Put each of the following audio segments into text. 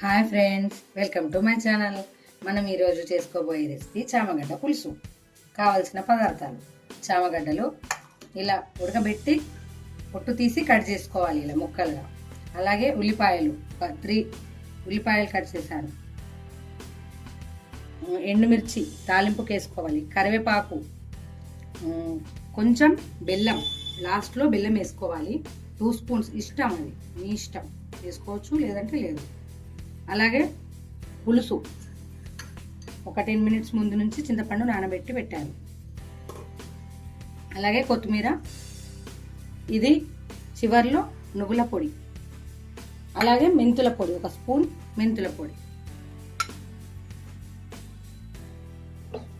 Hi friends welcome to my channel. మనం ఈరోజు చేసుకోబోయే రెసిపీ చామగడ్డ పులుసు. కావలసిన పదార్థాలు. చామగడ్డలు ఇలా ఉడకబెట్టి పొట్టు తీసి కట్ చేసుకోవాలి ఇలా ముక్కలుగా. అలాగే ఉల్లిపాయలు ఒక త్రీ ఉల్లిపాయలు కట్ చేశాను. ఎండుమిర్చి తాలింపుకి వేసుకోవాలి కరివేపాకు కొంచెం బెల్లం. లాస్ట్లో బెల్లం వేసుకోవాలి. టూ స్పూన్స్ ఇష్టం అది. మీ ఇష్టం. వేసుకోవచ్చు లేదంటే లేదు. అలాగే పులుసు. ఒక టెన్ మినిట్స్ ముందు నుంచి చింతపండు నానబెట్టి పెట్టాను అలాగే కొత్తిమీర. ఇది చివర్లో నువ్వుల పొడి. అలాగే మెంతుల పొడి ఒక స్పూన్ మెంతుల పొడి.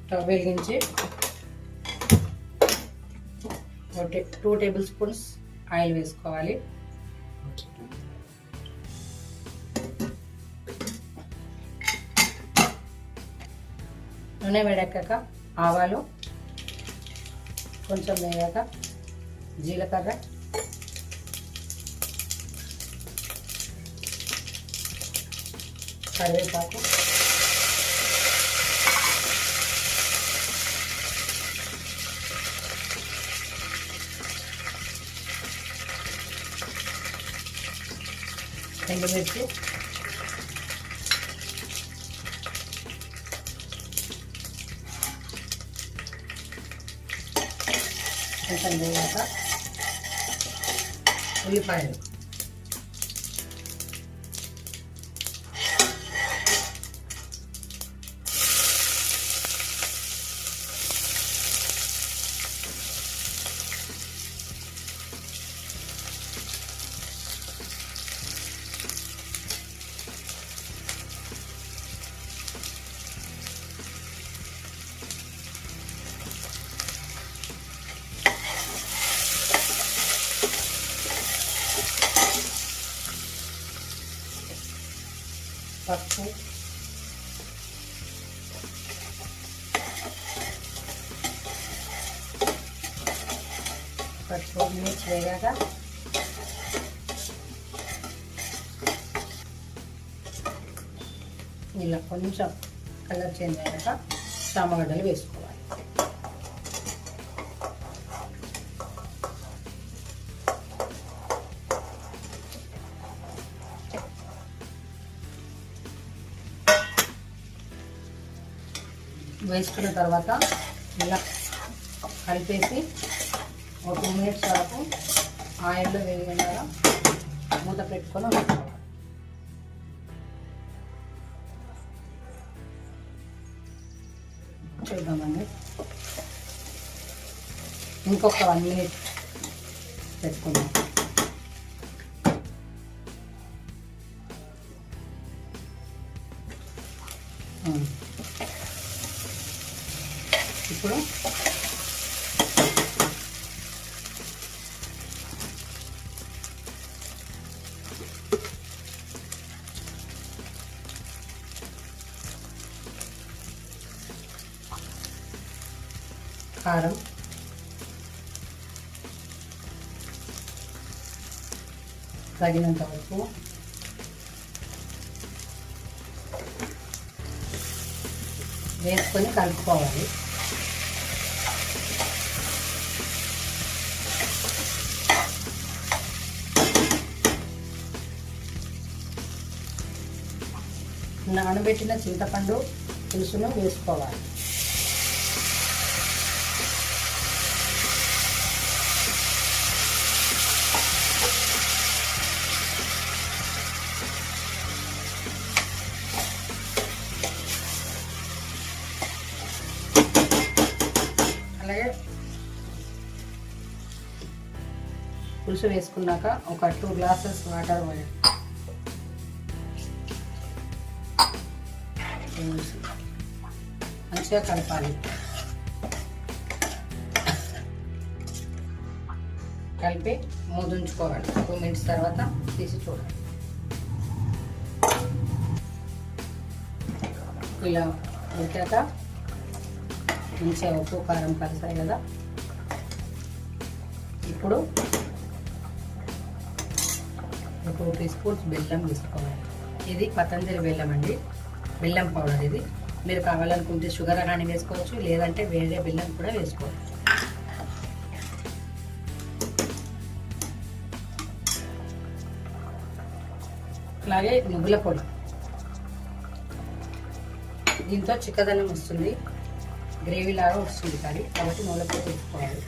స్టవ్ వెలిగించి టూ టేబుల్ స్పూన్స్ ఆయిల్ వేసుకోవాలి. నూనె వేడెక్కాక ఆవాలు కొంచెం వేగాక జీలకర్ర. కరివేపాకు. ఎండుమిర్చి. కొంచెం వేయాక ఉల్లిపాయలు పసుపు. పసుపు మిర్చి వేగాక ఇలా కొంచెం కలర్ చేంజ్ అయ్యాక టమాటాలు వేసుకోవాలి. వేసుకున్న తర్వాత ఇలా కలిపేసి ఒక టూ మినిట్స్ వరకు ఆయిల్లో వేయకుండా మూత పెట్టుకొని ఉంచుకోవాలి. చూద్దామండి. ఇంకొక వన్ మినిట్ పెట్టుకుందాం. ఇప్పుడు కారం. తగినంత వరకు. వేసుకొని కలుపుకోవాలి. నానబెట్టిన చింతపండు పులుసును వేసుకోవాలి. అలాగే పులుసు వేసుకున్నాక ఒక టూ గ్లాసెస్ వాటర్ పోయాలి. వేసి మంచిగా కలపాలి. కలిపి మూదుంచుకోవాలి. టూ మినిట్స్ తర్వాత తీసి చూడాలి. ఇలా ఉడికాక మంచిగా ఉప్పు కారం కలిసాయి కదా. ఇప్పుడు టూ టీ స్పూన్స్ బెల్లం తీసుకోవాలి ఇది పతంజలి బెల్లం అండి. బెల్లం పౌడర్ ఇది. మీరు కావాలనుకుంటే షుగర్ కానీ వేసుకోవచ్చు లేదంటే వేరే బెల్లం కూడా వేసుకోవచ్చు. అలాగే నువ్వుల పొడి. దీంతో చిక్కదనం వస్తుంది. గ్రేవీ లాగా వస్తుంది కానీ కాబట్టి నువ్వుల పొడి తీసుకోవాలి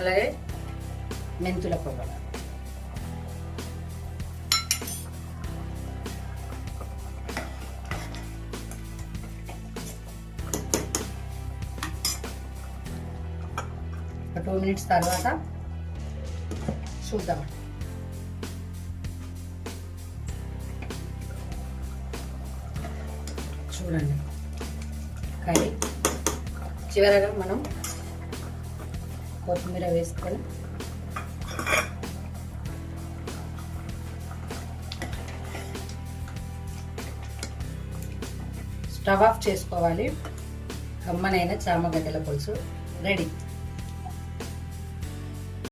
అలాగే మెంతుల పొడి. టూ మినిట్స్ తర్వాత చూద్దాం. చూడండి. కర్రీ చివరగా మనం కొత్తిమీర వేసుకొని స్టవ్ ఆఫ్ చేసుకోవాలి. కమ్మనైన చామగడ్డల పులుసు. రెడీ.